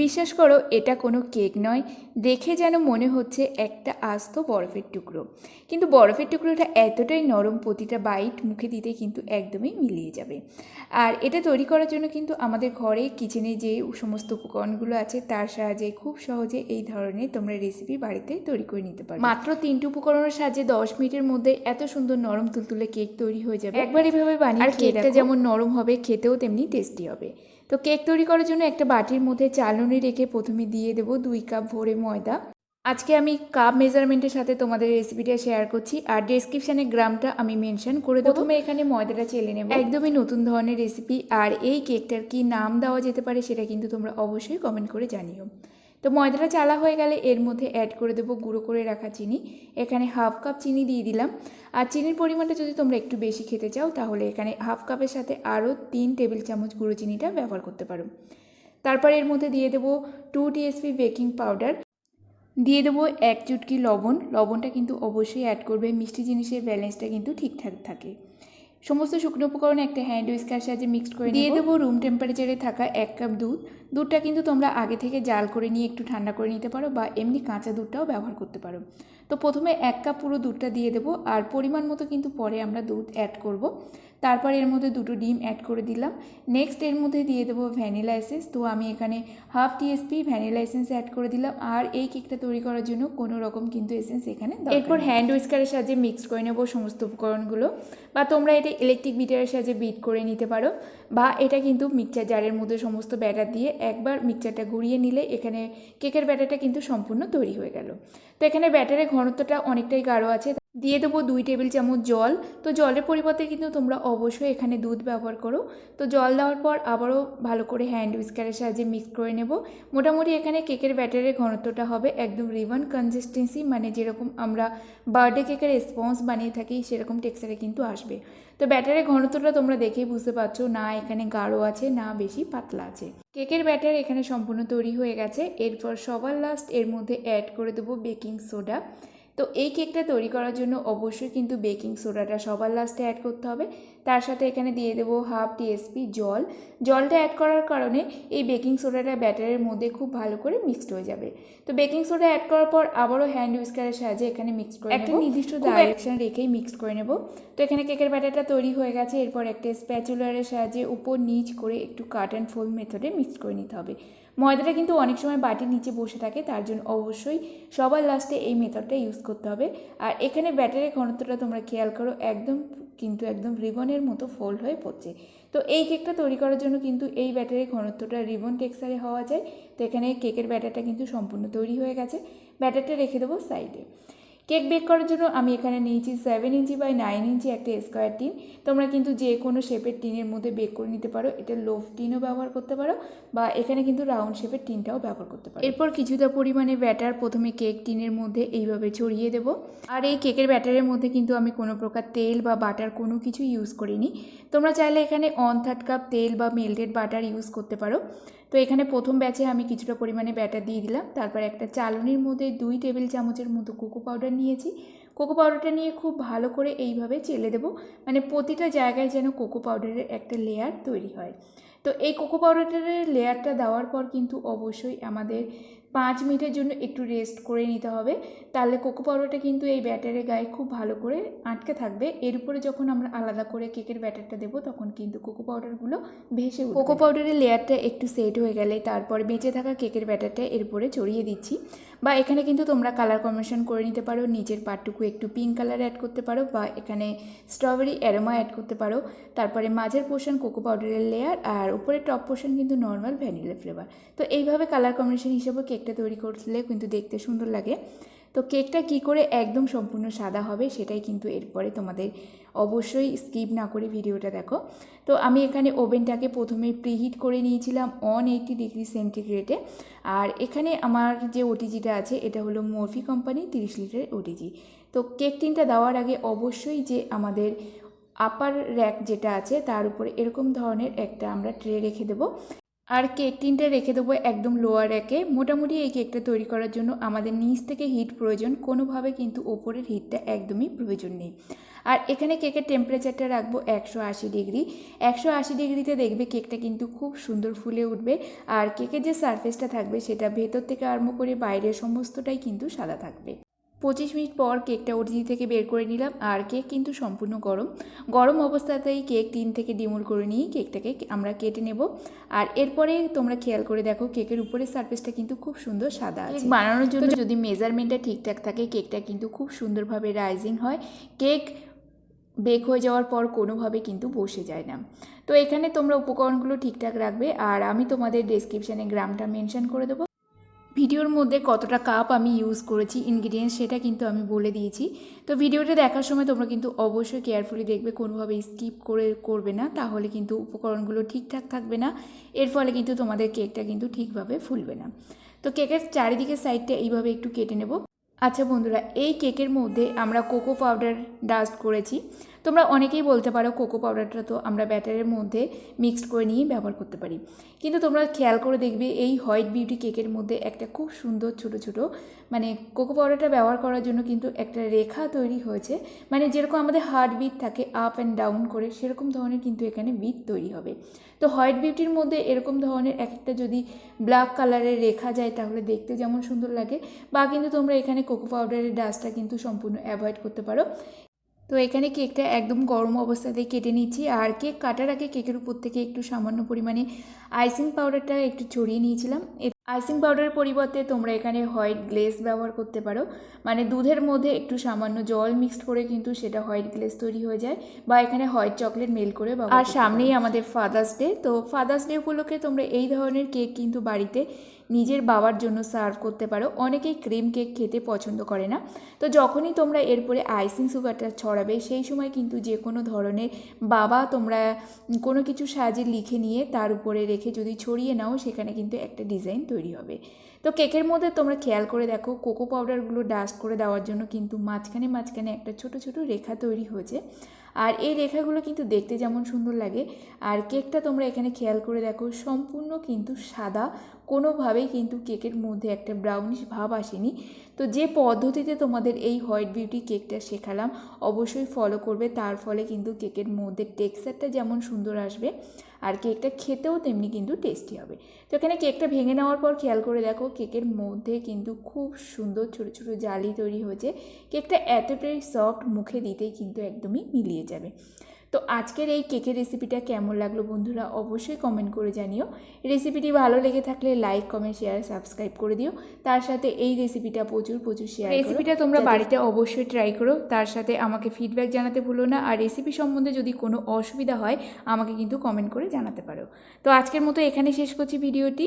বিশ্বাস করো এটা কোনো কেক নয়। দেখে যেন মনে হচ্ছে একটা আস্ত বরফের টুকরো। কিন্তু বরফের টুকরোটা এতটাই নরম প্রতিটা বাইট মুখে দিতে কিন্তু একদমই মিলিয়ে যাবে। আর এটা তৈরি করার জন্য কিন্তু আমাদের ঘরে কিচেনে যে সমস্ত উপকরণগুলো আছে তার সাহায্যে খুব সহজে এই ধরনের তোমরা রেসিপি বাড়িতে তৈরি করে নিতে পারো মাত্র তিনটি উপকরণের সাহায্যে দশ মিনিটের মধ্যে এত সুন্দর নরম তুলতুলে কেক তৈরি হয়ে যাবে। একবার এভাবে বানিয়ে আর কেকটা যেমন নরম হবে খেতেও তেমনি টেস্টি হবে। তো কেক তৈরি করার জন্য একটা বাটির মধ্যে চালনি রেখে প্রথমে দিয়ে দেব দুই কাপ ভরে ময়দা। আজকে আমি কাপ মেজারমেন্টের সাথে তোমাদের রেসিপিটা শেয়ার করছি আর ডেসক্রিপশানে গ্রামটা আমি মেনশন করে দেবো। প্রথমে এখানে ময়দাটা চেলে নেব। একদমই নতুন ধরনের রেসিপি আর এই কেকটার কি নাম দেওয়া যেতে পারে সেটা কিন্তু তোমরা অবশ্যই কমেন্ট করে জানিও। তো ময়দাটা চালা হয়ে গেলে এর মধ্যে অ্যাড করে দেবো গুঁড়ো করে রাখা চিনি। এখানে হাফ কাপ চিনি দিয়ে দিলাম। আর চিনির পরিমাণটা যদি তোমরা একটু বেশি খেতে চাও, তাহলে এখানে হাফ কাপের সাথে আরও তিন টেবিল চামচ গুঁড়ো চিনিটা ব্যবহার করতে পারো। তারপর এর মধ্যে দিয়ে দেবো টু টিএসপি বেকিং পাউডার দিয়ে দেবো এক চুটকি লবণ। লবণটা কিন্তু অবশ্যই অ্যাড করবে। মিষ্টি জিনিসের ব্যালেন্সটা কিন্তু ঠিকঠাক থাকে। সমস্ত শুকনো উপকরণে একটা হ্যান্ড উইস্কার সাহায্যে মিক্সড করে দিয়ে দেবো রুম টেম্পারেচারে থাকা এক কাপ দুধ। দুধটা কিন্তু তোমরা আগে থেকে জাল করে নিয়ে একটু ঠান্ডা করে নিতে পারো বা এমনি কাঁচা দুধটাও ব্যবহার করতে পারো। তো প্রথমে এক কাপ পুরো দুধটা দিয়ে দেবো। আর পরিমাণ মতো কিন্তু পরে আমরা দুধ অ্যাড করব। তারপর এর মধ্যে দুটো ডিম অ্যাড করে দিলাম। নেক্সট এর মধ্যে দিয়ে দেবো ভ্যানিলা এসেন্স তো আমি এখানে half T S P vanilla essence add করে দিলাম। আর এই কেকটা তৈরি করার জন্য কোনো রকম কিন্তু এসেন্স এখানে এরপর হ্যান্ড উইস্কারের সাহায্যে মিক্স করে নেব সমস্ত উপকরণগুলো। বা তোমরা এটা ইলেকট্রিক বিটারের সাহায্যে বিট করে নিতে পারো। বা এটা কিন্তু মিক্সচার জারের মধ্যে সমস্ত ব্যাটার দিয়ে একবার মিক্সচারটা ঘুরিয়ে নিলে এখানে কেকের ব্যাটারটা কিন্তু সম্পূর্ণ তৈরি হয়ে গেল। তো এখানে ব্যাটারের ঘনত্বটা অনেকটাই গাঢ় আছে। দিয়ে দেবো দুই টেবিল চামচ জল। তো জলের পরিবর্তে কিন্তু তোমরা অবশ্যই এখানে দুধ ব্যবহার করো। তো জল দেওয়ার পর আবারও ভালো করে হ্যান্ড উইস্কারের সাহায্যে মিক্স করে নেব। মোটামুটি এখানে কেকের ব্যাটারের ঘনত্বটা হবে একদম রিবন কনসিস্টেন্সি মানে যেরকম আমরা বার্থডে কেকের স্পঞ্জ বানিয়ে থাকি, সেরকম টেক্সচারে কিন্তু আসবে। তো ব্যাটারের ঘনত্বটা তোমরা দেখেই বুঝতে পারছ, না এখানে গাঢ় আছে, না বেশি পাতলা আছে। কেকের ব্যাটার এখানে সম্পূর্ণ তৈরি হয়ে গেছে। এরপর সবার লাস্ট এর মধ্যে অ্যাড করে দেবো বেকিং সোডা তো এই কেকটা তৈরি করার জন্য অবশ্যই কিন্তু বেকিং সোডাটা সবার লাস্টে অ্যাড করতে হবে। তার সাথে এখানে দিয়ে দেবো হাফ টিএসপি জল। জলটা অ্যাড করার কারণে এই বেকিং সোডাটা ব্যাটারের মধ্যে খুব ভালো করে মিক্সড হয়ে যাবে। তো বেকিং সোডা অ্যাড করার পর আবারও হ্যান্ড উইস্কারের সাহায্যে এখানে মিক্স করে একটা নির্দিষ্ট ডাইরেকশন রেখেই মিক্স করে নেব। তো এখানে কেকের ব্যাটারটা তৈরি হয়ে গেছে। এরপর একটা স্প্যাচুলারের সাহায্যে উপর নিচ করে একটু কাট অ্যান্ড ফোল মেথডে মিক্স করে নিতে হবে। ময়দাটা কিন্তু অনেক সময় বাটির নিচে বসে থাকে, তার জন্য অবশ্যই সবার লাস্টে এই মেথডটা ইউজ করতে হবে। আর এখানে ব্যাটারের ঘনত্বটা তোমরা খেয়াল করো, একদম কিন্তু একদম রিবনের মতো ফোল্ড হয়ে পড়ছে। তো এই কেকটা তৈরি করার জন্য কিন্তু এই ব্যাটারের ঘনত্বটা রিবন টেক্সারে হওয়া যায়। তো এখানে কেকের ব্যাটারটা কিন্তু সম্পূর্ণ তৈরি হয়ে গেছে। ব্যাটারটা রেখে দেবো সাইডে কেক বেক করার জন্য আমি এখানে নিয়েছি seven inch by nine inch একটা স্কোয়ার টিন তোমরা কিন্তু যে কোনো শেপের টিনের মধ্যে বেক করে নিতে পারো। এটা লোফ টিনও ব্যবহার করতে পারো বা এখানে কিন্তু রাউন্ড শেপের টিনটাও ব্যবহার করতে পারো। এরপর কিছুটা পরিমাণে ব্যাটার প্রথমে কেক টিনের মধ্যে এইভাবে ছড়িয়ে দেব। আর এই কেকের ব্যাটারের মধ্যে কিন্তু আমি কোনো প্রকার তেল বা বাটার কোনো কিছু ইউজ করিনি। তোমরা চাইলে এখানে ওয়ান থার্ড কাপ তেল বা মেল্টেড বাটার ইউজ করতে পারো। তো এখানে প্রথম ব্যাচে আমি কিছুটা পরিমাণে ব্যাটার দিয়ে দিলাম। তারপর একটা চালনির মধ্যে দুই টেবিল চামচের মতো কোকো পাউডার নিয়েছি। কোকো পাউডারটা নিয়ে খুব ভালো করে এইভাবে চেলে দেবো। মানে প্রতিটা জায়গায় যেন কোকো পাউডারের একটা লেয়ার তৈরি হয়। তো এই কোকো পাউডারের লেয়ারটা দেওয়ার পর কিন্তু অবশ্যই আমাদের পাঁচ মিনিটের জন্য একটু রেস্ট করে নিতে হবে। তাহলে কোকো পাউডারটা কিন্তু এই ব্যাটারের গায়ে খুব ভালো করে আটকে থাকবে। এর উপরে যখন আমরা আলাদা করে কেকের ব্যাটারটা দেবো, তখন কিন্তু কোকো পাউডারগুলো ভেসে কোকো পাউডারের লেয়ারটা একটু সেট হয়ে গেলে তারপর বেঁচে থাকা কেকের ব্যাটারটা এর উপরে ছড়িয়ে দিচ্ছি। বা এখানে কিন্তু তোমরা কালার কম্বিনেশন করে নিতে পারো, নিচের পাটটুকু একটু পিঙ্ক কালার অ্যাড করতে পারো বা এখানে স্ট্রবেরি অ্যারোমা অ্যাড করতে পারো। তারপরে মাঝের পোর্শন কোকো পাউডারের লেয়ার আর উপরে টপ পোর্শন কিন্তু নর্মাল ভ্যানিলা ফ্লেভার তো এইভাবে কালার কম্বিনেশন হিসেবে কেকটা তৈরি করলে কিন্তু দেখতে সুন্দর লাগে। তো কেকটা কি করে একদম সম্পূর্ণ সাদা হবে সেটাই কিন্তু এরপরে তোমাদের অবশ্যই স্কিপ না করে ভিডিওটা দেখো। তো আমি এখানে ওভেনটাকে প্রথমে প্রিহিট করে নিয়েছিলাম অন এইটি ডিগ্রি সেন্টিগ্রেডে আর এখানে আমার যে ওটিজিটা আছে, এটা হলো মরফি কোম্পানি তিরিশ লিটারের ওটিজি তো কেক টিনটা দেওয়ার আগে অবশ্যই যে আমাদের আপার র্যাক যেটা আছে, তার উপরে এরকম ধরনের একটা আমরা ট্রে রেখে দেবো। আর কেক টিনটা রেখে দেবো একদম লোয়ার র্যাকে মোটামুটি এই কেকটা তৈরি করার জন্য আমাদের নিচ থেকে হিট প্রয়োজন, কোনোভাবে কিন্তু ওপরের হিটটা একদমই প্রয়োজন নেই। আর এখানে কেকের টেম্পারেচারটা রাখব একশো আশি ডিগ্রি একশো আশি ডিগ্রিতে দেখবে কেকটা কিন্তু খুব সুন্দর ফুলে উঠবে। আর কেকের যে সারফেসটা থাকবে, সেটা ভেতর থেকে আরম্ভ করে বাইরের সমস্তটাই কিন্তু সাদা থাকবে। পঁচিশ মিনিট পর কেকটা ওটিজি থেকে বের করে নিলাম আর কেক কিন্তু সম্পূর্ণ গরম। গরম অবস্থাতেই কেক তিন থেকে ডিমোল করে নিয়ে কেকটাকে আমরা কেটে নেব। আর এরপরে তোমরা খেয়াল করে দেখো কেকের উপরের সারফেসটা কিন্তু খুব সুন্দর সাদা আছে। বানানোর জন্য যদি মেজারমেন্টটা ঠিকঠাক থাকে কেকটা কিন্তু খুব সুন্দরভাবে রাইজিং হয়। কেক বেক হয়ে যাওয়ার পর কোনোভাবে কিন্তু বসে যায় না। তো এখানে তোমরা উপকরণগুলো ঠিকঠাক রাখবে আর আমি তোমাদের ডেসক্রিপশানে গ্রামটা মেনশন করে দেবো। ভিডিওর মধ্যে কতটা কাপ আমি ইউজ করেছি ইনগ্রিডিয়েন্টস সেটা কিন্তু আমি বলে দিয়েছি। তো ভিডিওটা দেখার সময় তোমরা কিন্তু অবশ্যই কেয়ারফুলি দেখবে, কোনোভাবে স্কিপ করে করবে না, তাহলে কিন্তু উপকরণগুলো ঠিকঠাক থাকবে না। এর ফলে কিন্তু তোমাদের কেকটা কিন্তু ঠিকভাবে ফুলবে না। তো কেকের চারিদিকের সাইডটা এইভাবে একটু কেটে নেব। আচ্ছা বন্ধুরা, এই কেকের মধ্যে আমরা কোকো পাউডার ডাস্ট করেছি। তোমরা অনেকেই বলতে পারো কোকো পাউডারটা তো আমরা ব্যাটারের মধ্যে মিক্সড করে নিয়ে ব্যবহার করতে পারি। কিন্তু তোমরা খেয়াল করে দেখবে এই হোয়াইট বিউটি কেকের মধ্যে একটা খুব সুন্দর ছোট ছোট মানে কোকো পাউডারটা ব্যবহার করার জন্য কিন্তু একটা রেখা তৈরি হয়েছে। মানে যেরকম আমাদের হার্ট বিট থাকে আপ অ্যান্ড ডাউন করে, সেরকম ধরনের কিন্তু এখানে বিট তৈরি হবে। তো হোয়াইট বিউটির মধ্যে এরকম ধরনের এক একটা যদি ব্ল্যাক কালারের রেখা যায়, তাহলে দেখতে যেমন সুন্দর লাগে। বা কিন্তু তোমরা এখানে কোকো পাউডারের ডাস্টটা কিন্তু সম্পূর্ণ অ্যাভয়েড করতে পারো। তো এখানে কেকটা একদম গরম অবস্থাতেই কেটে নিচ্ছি। আর কেক কাটার আগে কেকের উপর থেকে একটু সামান্য পরিমাণে আইসিং পাউডারটা একটু ছড়িয়ে নিয়েছিলাম। আইসিং পাউডারের পরিবর্তে তোমরা এখানে হোয়াইট গ্লেস ব্যবহার করতে পারো। মানে দুধের মধ্যে একটু সামান্য জল মিক্সড করে কিন্তু সেটা হোয়াইট গ্লেস তৈরি হয়ে যায় বা এখানে হোয়াইট চকলেট মেল করে আর সামনেই আমাদের ফাদার্স ডে তো ফাদার্স ডে উপলক্ষে তোমরা এই ধরনের কেক কিন্তু বাড়িতে নিজের বাবার জন্য সার্ভ করতে পারো। অনেকেই ক্রিম কেক খেতে পছন্দ করে না। তো যখনই তোমরা এরপরে আইসিং সুগারটা ছড়াবে, সেই সময় কিন্তু যে কোনো ধরনের বাবা তোমরা কোনো কিছু সাজে লিখে নিয়ে তার উপরে রেখে যদি ছড়িয়ে নাও, সেখানে কিন্তু একটা ডিজাইন তৈরি হবে। তো কেকের মধ্যে তোমরা খেয়াল করে দেখো, কোকো পাউডারগুলো ডাস্ট করে দেওয়ার জন্য কিন্তু মাঝখানে মাঝখানে একটা ছোট ছোট রেখা তৈরি হয়েছে। আর এই রেখাগুলো কিন্তু দেখতে যেমন সুন্দর লাগে। আর কেকটা তোমরা এখানে খেয়াল করে দেখো, সম্পূর্ণ কিন্তু সাদা কোনোভাবেই কিন্তু কেকের মধ্যে একটা ব্রাউনিশ ভাব আসেনি। তো যে পদ্ধতিতে তোমাদের এই হোয়াইট বিউটি কেকটা শেখালাম, অবশ্যই ফলো করবে। তার ফলে কিন্তু কেকের মধ্যে টেক্সচারটা যেমন সুন্দর আসবে, আর কেকটা খেতেও তেমনি কিন্তু টেস্টি হবে। তো এখানে কেকটা ভেঙে নেওয়ার পর খেয়াল করে দেখো, কেকের মধ্যে কিন্তু খুব সুন্দর ছোটো ছোটো জালি তৈরি হয়েছে। কেকটা এতটাই সফট মুখে দিতেই কিন্তু একদমই মিলিয়ে যাবে। তো আজকের এই কেকের রেসিপিটা কেমন লাগল বন্ধুরা অবশ্যই কমেন্ট করে জানিও। রেসিপিটি ভালো লেগে থাকলে লাইক কমেন্ট শেয়ার সাবস্ক্রাইব করে দিও। তার সাথে এই রেসিপিটা প্রচুর প্রচুর শেয়ার রেসিপিটা তোমরা বাড়িতে অবশ্যই ট্রাই করো। তার সাথে আমাকে ফিডব্যাক জানাতে ভুলো না। আর রেসিপি সম্বন্ধে যদি কোনো অসুবিধা হয় আমাকে কিন্তু কমেন্ট করে জানাতে পারো। তো আজকের মতো এখানে শেষ করছি ভিডিওটি।